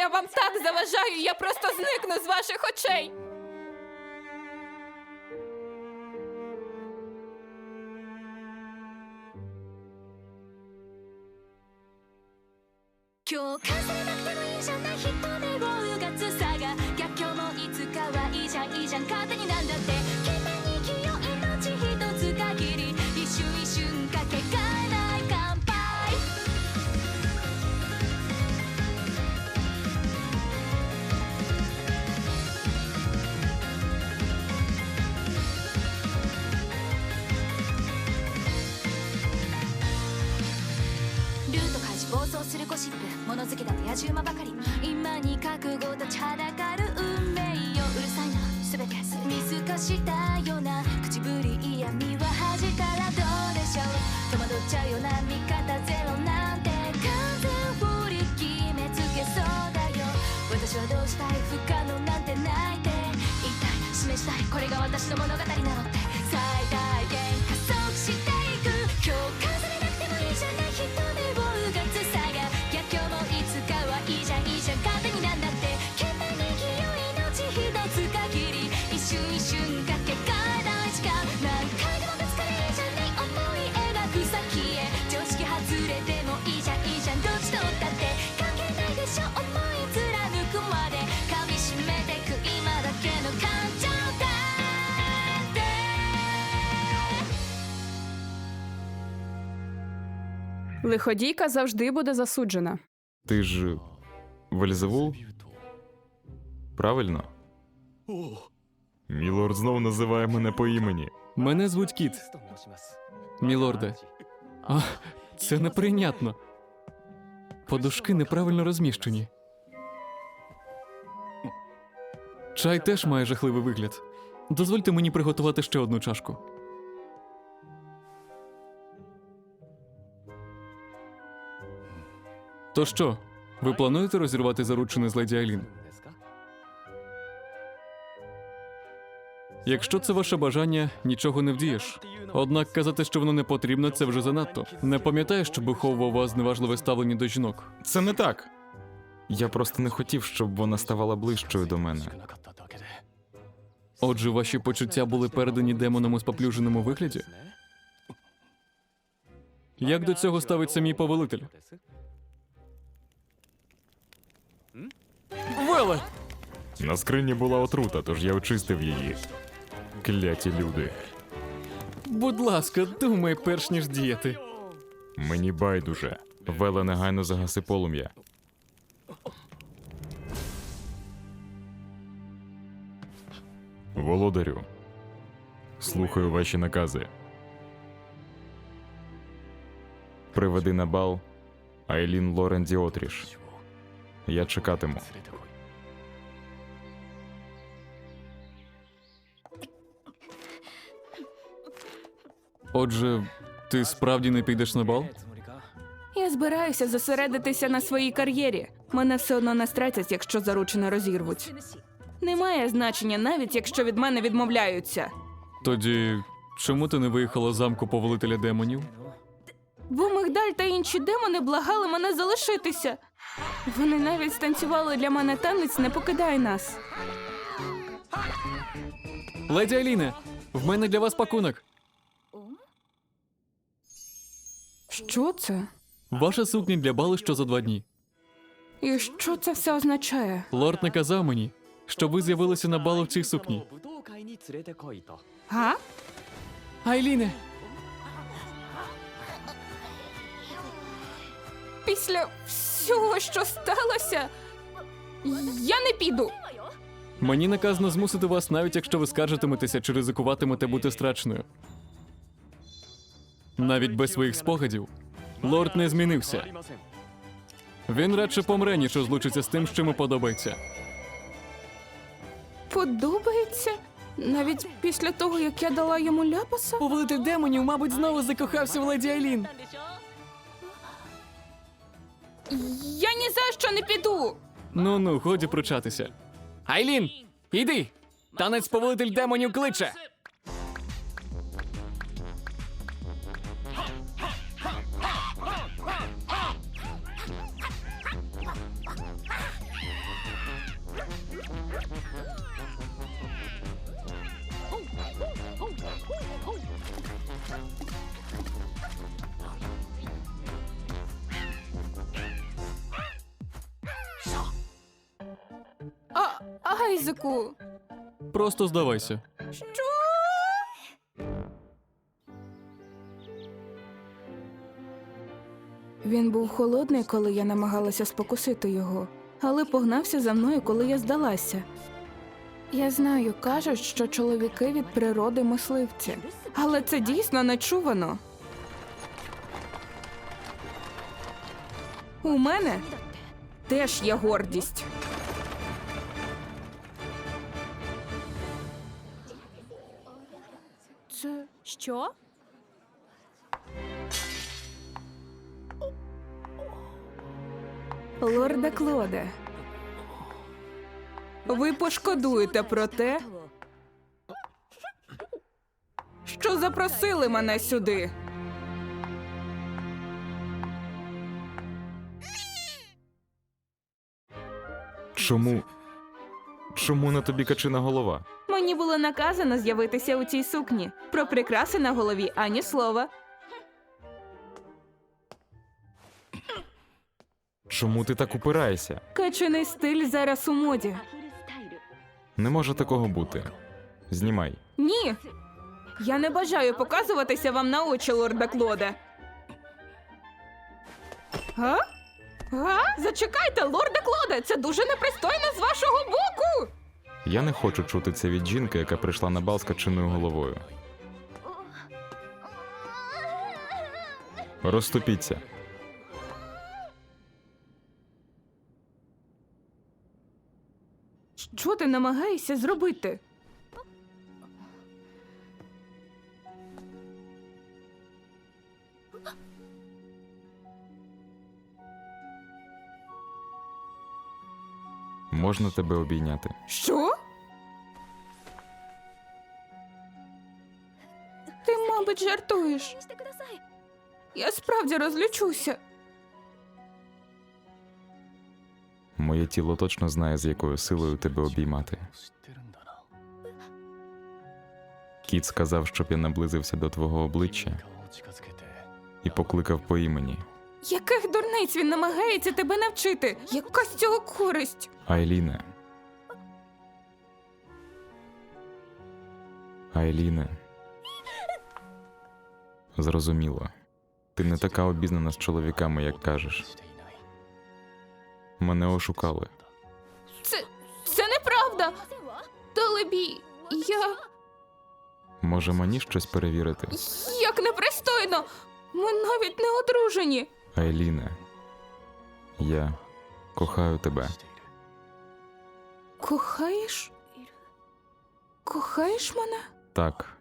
Я вам так заважаю, я просто зникну з ваших очей. はだかる運命ようるさいな。全て見透かした Лиходійка завжди буде засуджена. Ти ж Вельзевул? Правильно? Мілорд знов називає мене по імені. Мене звуть Кіт. Мілорде. А, це неприйнятно. Подушки неправильно розміщені. Чай теж має жахливий вигляд. Дозвольте мені приготувати ще одну чашку. То що, ви плануєте розірвати заручини з леді Айлін? Якщо це ваше бажання, нічого не вдієш. Однак казати, що воно не потрібно, це вже занадто. Не пам'ятаєш, що виховував вас зневажливе ставлення до жінок. Це не так. Я просто не хотів, щоб вона ставала ближчою до мене. Отже, ваші почуття були передані демоном у споплюженому вигляді? Як до цього ставиться мій повелитель? Веле! На скрині була отрута, тож я очистив її. Кляті люди. Будь ласка, думай перш ніж діяти. Мені байдуже. Веле негайно загаси полум'я. Володарю. Слухаю ваші накази. Приведи на бал Айлін Лорен Діотріш. Я чекатиму. Отже, ти справді не підеш на бал? Я збираюся зосередитися на своїй кар'єрі. Мене все одно не стратять, якщо заручини розірвуть. Немає значення, навіть якщо від мене відмовляються. Тоді чому ти не виїхала з замку повелителя демонів? Бо Мигдаль та інші демони благали мене залишитися. Вони навіть станцювали для мене танець, не покидай нас. Леді Аліне, в мене для вас пакунок. Що це? Ваша сукня для бали що за два дні. І що це все означає? Лорд наказав мені, щоб ви з'явилися на балу в цій сукні. Га? Айліне, Після всього цього, що сталося, я не піду. Мені наказано змусити вас, навіть якщо ви скаржитиметеся чи ризикуватимете бути страченою. Навіть без своїх спогадів лорд не змінився. Він радше помре, ніж розлучиться з тим, що йому подобається. Подобається? Навіть після того, як я дала йому ляпаса? Повелитель демонів, мабуть, знову закохався в леді Айлін. Я ні за що не піду. Ну ну, годі пручатися. Айлін, іди! Танець повелитель демонів кличе. Айзеку. Просто здавайся. Що? Він був холодний, коли я намагалася спокусити його, але погнався за мною, коли я здалася. Я знаю, кажуть, що чоловіки від природи мисливці, але це дійсно нечувано. У мене теж є гордість. Що? лорда Клоде. Ви пошкодуєте про те, що запросили мене сюди. Чому. Чому на тобі качина голова? Мені було наказано з'явитися у цій сукні. Про прикраси на голові ані слова. Чому ти так упираєшся? Качаний стиль зараз у моді. Не може такого бути. Знімай. Ні. Я не бажаю показуватися вам на очі, лорда Клоде. Га? Га? Зачекайте, лорда Клоде! Це дуже непристойно з вашого боку. Я не хочу чути це від жінки, яка прийшла на бал з качиною головою. Розступіться. Що ти намагаєшся зробити? можна тебе обійняти? Що? Ти, мабуть, жартуєш. Я справді розлючуся. Моє тіло точно знає, з якою силою тебе обіймати. Кіт сказав, щоб я наблизився до твого обличчя і покликав по імені. Яких дурниць він намагається тебе навчити? Якась цього користь? Айліне. Айліне. Зрозуміло. Ти не така обізнана з чоловіками, як кажеш. Мене ошукали. Це. це неправда. Далебі, я. Може мені щось перевірити? як непристойно. Ми навіть не одружені. Айліне. Я кохаю тебе. Кохаєш? Кохаєш мене? Так,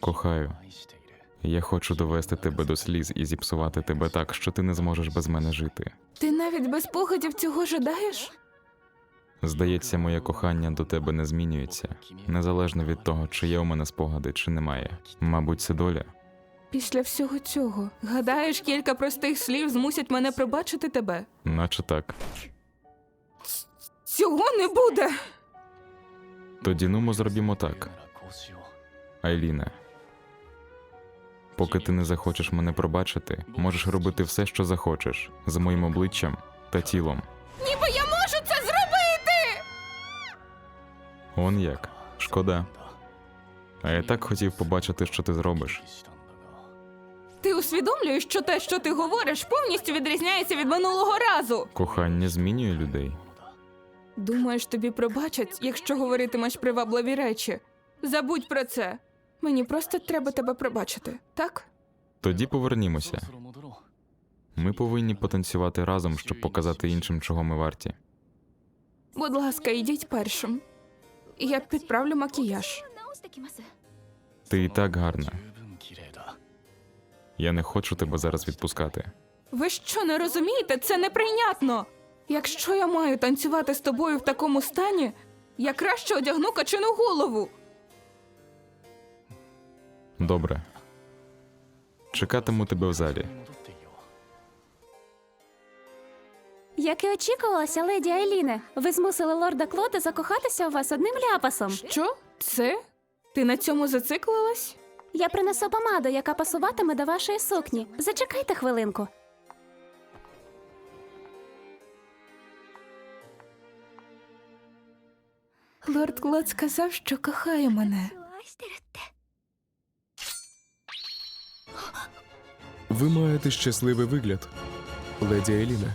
кохаю. Я хочу довести тебе до сліз і зіпсувати тебе так, що ти не зможеш без мене жити. Ти навіть без погодів цього жадаєш? Здається, моє кохання до тебе не змінюється, незалежно від того, чи є у мене спогади, чи немає. Мабуть, це доля. Після всього цього, гадаєш, кілька простих слів змусять мене пробачити тебе? Наче так. Цього не буде. Тоді ну ми зробімо так, Айліне. Поки ти не захочеш мене пробачити, можеш робити все, що захочеш, з моїм обличчям та тілом. Ніби я можу це зробити. Он як. Шкода. А я так хотів побачити, що ти зробиш. Ти усвідомлюєш, що те, що ти говориш, повністю відрізняється від минулого разу. Кохання змінює людей. Думаєш, тобі пробачать, якщо говоритимеш привабливі речі. Забудь про це. Мені просто треба тебе пробачити, так? Тоді повернімося. Ми повинні потанцювати разом, щоб показати іншим, чого ми варті. Будь ласка, йдіть першим. Я підправлю макіяж. Ти і так гарна. Я не хочу тебе зараз відпускати. Ви що не розумієте? Це неприйнятно. Якщо я маю танцювати з тобою в такому стані, я краще одягну качину голову. Добре. Чекатиму тебе в залі. Як і очікувалося, леді Айліне, ви змусили лорда Клода закохатися у вас одним ляпасом. Що? Це? Ти на цьому зациклилась? Я принесу помаду, яка пасуватиме до вашої сукні. Зачекайте хвилинку. Лорд Глот сказав, що кохає мене. Ви маєте щасливий вигляд, леді Еліна.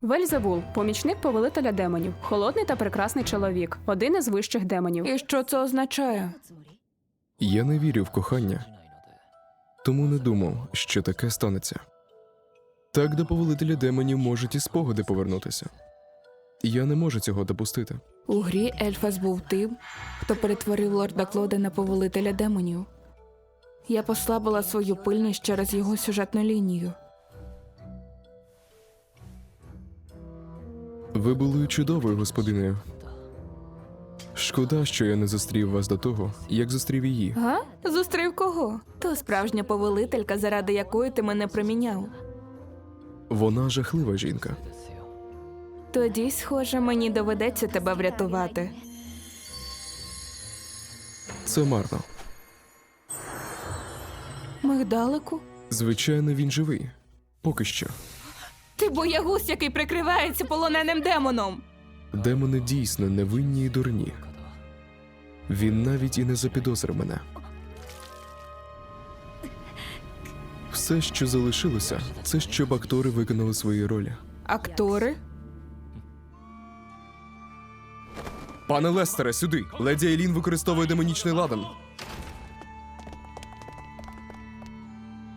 Вельзевул – помічник повелителя демонів, холодний та прекрасний чоловік, один із вищих демонів. І що це означає? Я не вірю в кохання, тому не думав, що таке станеться. Так до повелителя демонів можуть і спогади повернутися. Я не можу цього допустити. У грі Ельфас був тим, хто перетворив лорда Клода на повелителя демонів. Я послабила свою пильність через його сюжетну лінію. Ви були чудовою господинею. Шкода, що я не зустрів вас до того, як зустрів її. Га? Зустрів кого? То справжня повелителька, заради якої ти мене проміняв. Вона жахлива жінка. Тоді, схоже, мені доведеться тебе врятувати. Це марно. Мигдалику? Звичайно, він живий. Поки що. Ти боягуз, який прикривається полоненим демоном. Демони дійсно невинні і дурні. Він навіть і не запідозрив мене. Все, що залишилося, це щоб актори виконали свої ролі. Актори? Пане Лестере, сюди! Леді Айлін використовує демонічний ладан.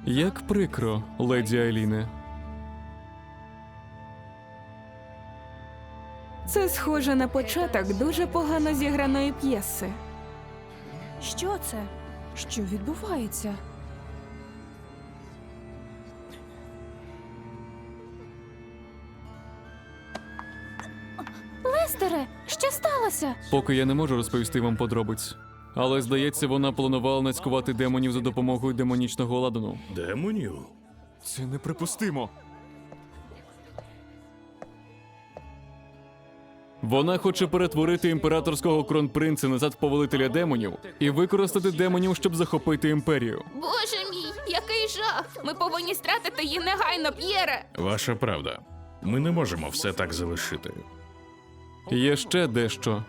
Як прикро, леді Айліне. Це схоже на початок дуже погано зіграної п'єси. Що це? Що відбувається? Лестере, що сталося? Поки я не можу розповісти вам подробиць. Але здається, вона планувала нацькувати демонів за допомогою демонічного ладану. Демонів? Це неприпустимо. Вона хоче перетворити імператорського кронпринца назад в повелителя демонів і використати демонів, щоб захопити імперію. Боже мій, який жах! Ми повинні стратити її негайно, П'єре! Ваша правда. Ми не можемо все так залишити. Є ще дещо.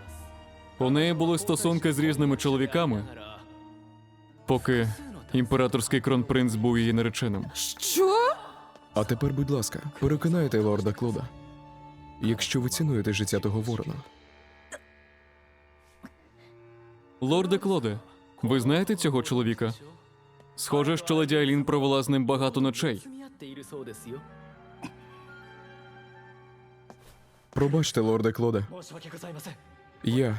У неї були стосунки з різними чоловіками, поки імператорський кронпринц був її нареченим. Що? А тепер, будь ласка, переконайте лорда Клода. Якщо ви цінуєте життя того ворона, Лорде Клоде, ви знаєте цього чоловіка? Схоже, що леді Айлін провела з ним багато ночей. Пробачте, лорде Клоде. Я.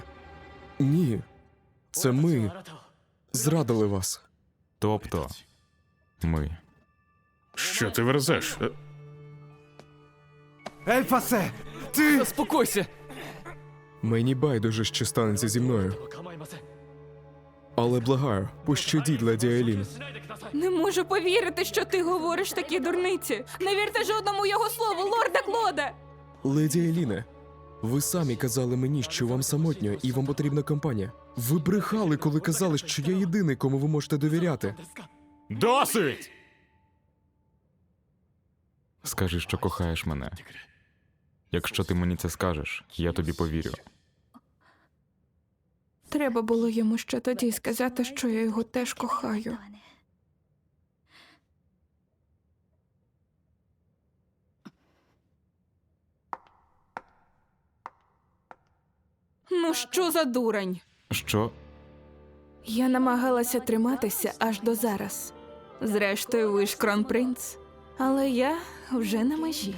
Ні. Це ми зрадили вас. Тобто ми. Що ти верзеш? Е, Ельфасе! Ти заспокойся! Мені байдуже, що станеться зі мною. Але благаю, пощадіть леді Елін. Не можу повірити, що ти говориш такі дурниці. Не вірте жодному його слову, лорда Клода! Леді Айліне, ви самі казали мені, що вам самотньо і вам потрібна компанія. Ви брехали, коли казали, що я єдиний, кому ви можете довіряти. Досить! Скажи, що кохаєш мене. Якщо ти мені це скажеш, я тобі повірю. Треба було йому ще тоді сказати, що я його теж кохаю. Ну що за дурень? Що? Я намагалася триматися аж до зараз. Зрештою, ви ж кронпринц. Але я вже на межі.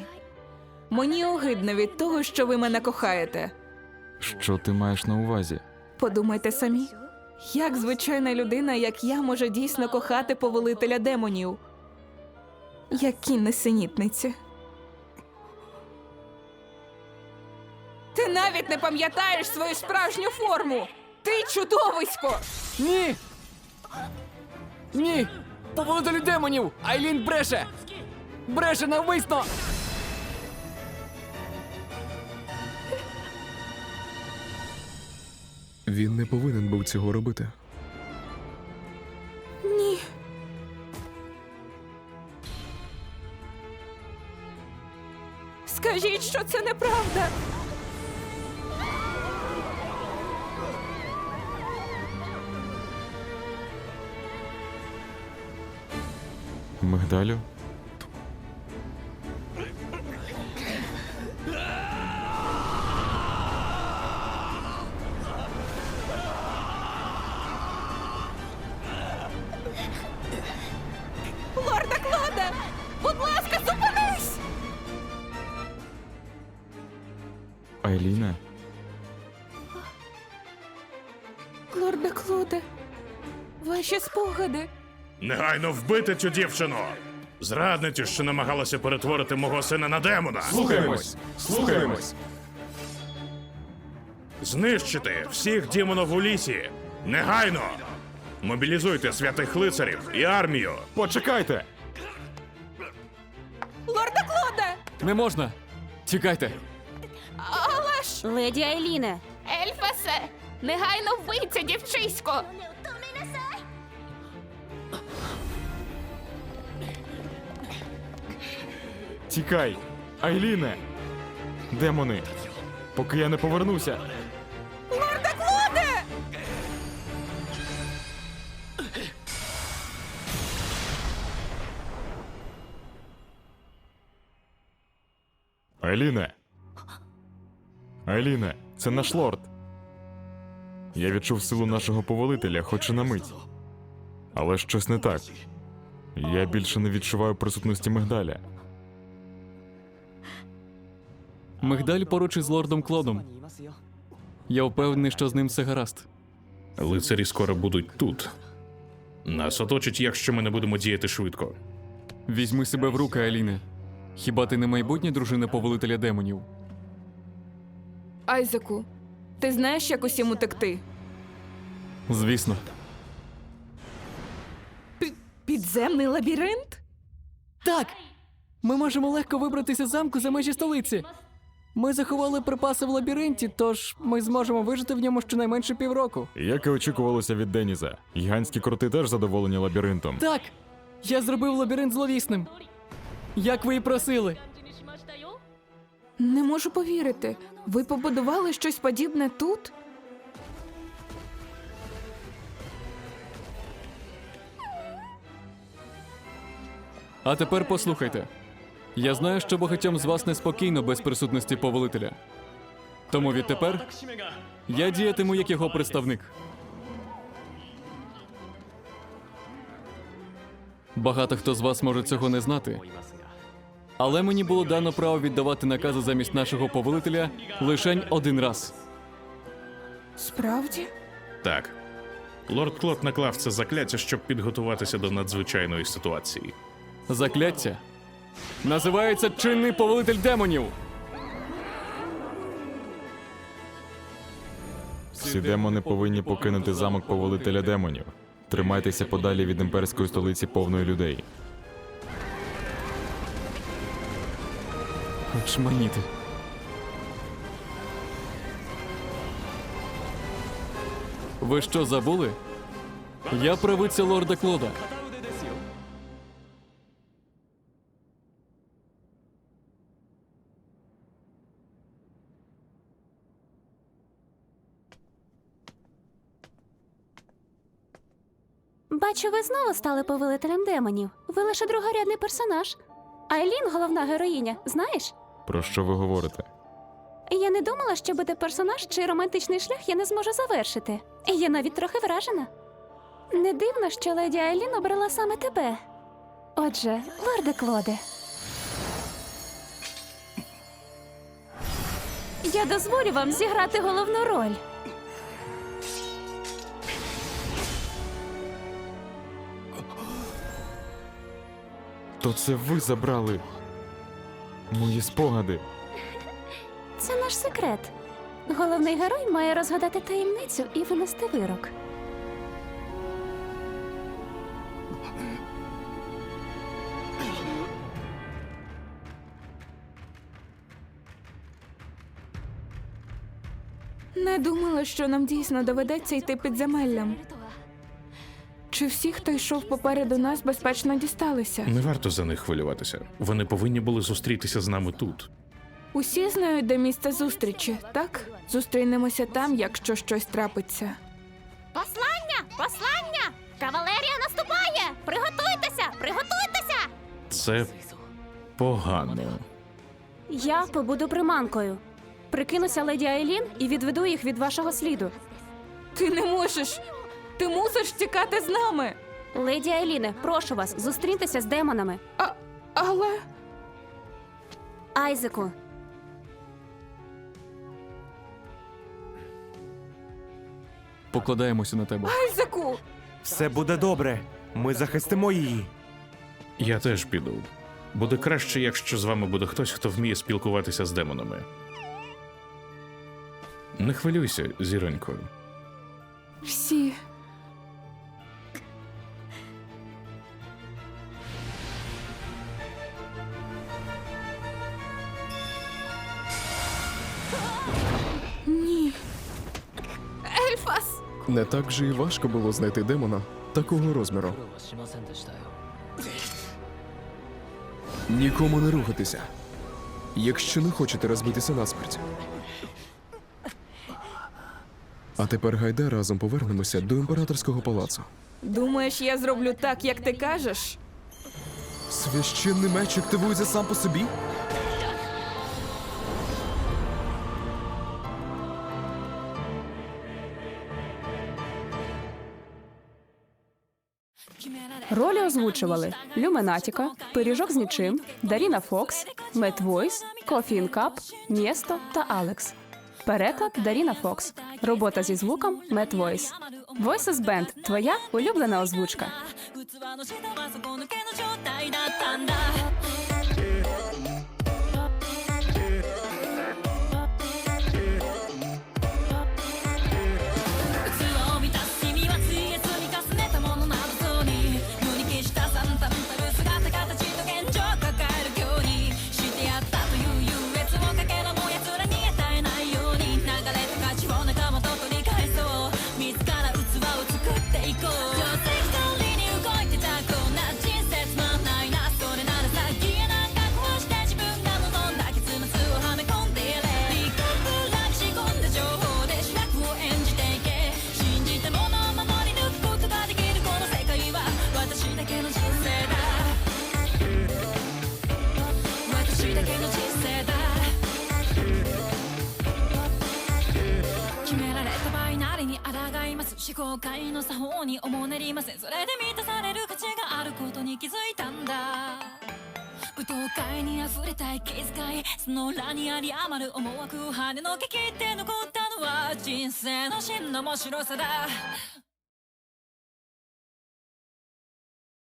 Мені огидно від того, що ви мене кохаєте. Що ти маєш на увазі? Подумайте самі, як звичайна людина, як я, може дійсно кохати повелителя демонів. Які несенітниці. Ти навіть не пам'ятаєш свою справжню форму! Ти чудовисько! Ні! Ні! Поводителю демонів! Айлін бреше! Бреше навмисно! Він не повинен був цього робити. Ні. Скажіть, що це неправда. мигдалю. Негайно вбити цю дівчину! Зрадницю, що намагалася перетворити мого сина на демона! Слухаємось! Слухаємось! Знищити всіх демонів у лісі! Негайно! Мобілізуйте святих лицарів і армію! Почекайте! Лорда Клоде! Не можна! Тікайте! Але ж! Леді Айліне, Ельфасе! Негайно вбий це дівчисько! Тікай! Айліне! Демони! Поки я не повернуся! Айліне! Айліне, це наш лорд. Я відчув силу нашого повелителя, хоч і на мить. Але щось не так. Я більше не відчуваю присутності мигдаля. Мигдаль поруч із лордом Клодом. Я впевнений, що з ним все гаразд. Лицарі скоро будуть тут. Нас оточать, якщо ми не будемо діяти швидко. Візьми себе в руки, Аліне. Хіба ти не майбутня дружина повелителя демонів? Айзеку, ти знаєш, як усім утекти? Звісно. Підземний лабіринт? Так! Ми можемо легко вибратися з замку за межі столиці. Ми заховали припаси в лабіринті, тож ми зможемо вижити в ньому щонайменше півроку. Як і очікувалося від Деніза, гігантські кроти теж задоволені лабіринтом. Так! Я зробив лабіринт зловісним. Як ви і просили. Не можу повірити. Ви побудували щось подібне тут? А тепер послухайте. Я знаю, що багатьом з вас неспокійно без присутності повелителя. Тому відтепер я діятиму як його представник. Багато хто з вас може цього не знати. Але мені було дано право віддавати накази замість нашого повелителя лишень один раз. Справді? Так. Лорд Клод наклав це закляття, щоб підготуватися до надзвичайної ситуації. Закляття називається чинний повелитель демонів. Всі демони повинні покинути замок повелителя демонів. Тримайтеся подалі від імперської столиці повної людей. Очманіти. Ви що забули? Я правиця лорда Клода. Бачу, ви знову стали повелителем демонів. Ви лише другорядний персонаж. Айлін, головна героїня, знаєш? Про що ви говорите? Я не думала, що буде персонаж, чий романтичний шлях я не зможу завершити. І я навіть трохи вражена. Не дивно, що леді Айлін обрала саме тебе. Отже, лорде Клоде. Я дозволю вам зіграти головну роль. То це ви забрали мої спогади. Це наш секрет. Головний герой має розгадати таємницю і винести вирок. Не думала, що нам дійсно доведеться йти підземеллям. Чи всі, хто йшов попереду нас, безпечно дісталися? Не варто за них хвилюватися. Вони повинні були зустрітися з нами тут. Усі знають, де місце зустрічі, так? Зустрінемося там, якщо щось трапиться. Послання! Послання! Кавалерія наступає! Приготуйтеся! Приготуйтеся! Це погано. Я побуду приманкою. Прикинуся леді Айлін і відведу їх від вашого сліду. Ти не можеш. Ти мусиш тікати з нами. Леді Айліне, прошу вас, зустріньтеся з демонами. А, але. Айзеку, Покладаємося на тебе. Айзеку! Все буде добре. Ми захистимо її. Я теж піду. Буде краще, якщо з вами буде хтось, хто вміє спілкуватися з демонами. Не хвилюйся, зіронько. Всі. Ні. Ельфас! Не так же і важко було знайти демона такого розміру. Нікому не рухатися. Якщо не хочете розбитися насмерть. А тепер гайда разом повернемося до імператорського палацу. Думаєш, я зроблю так, як ти кажеш? Священний меч активується сам по собі. Ролі озвучували Люменатіка, Пиріжок з нічим, Даріна Фокс, Мет Войс, Кофін Кап, Мєсто та Алекс. Переклад Даріна Фокс. Робота зі звуком Мет Войс. Voices Band – твоя улюблена озвучка. 界に溢れたい気遣い。その裏にあり余る思惑を跳ねのけ。切って残ったのは人生の真の面白さだ。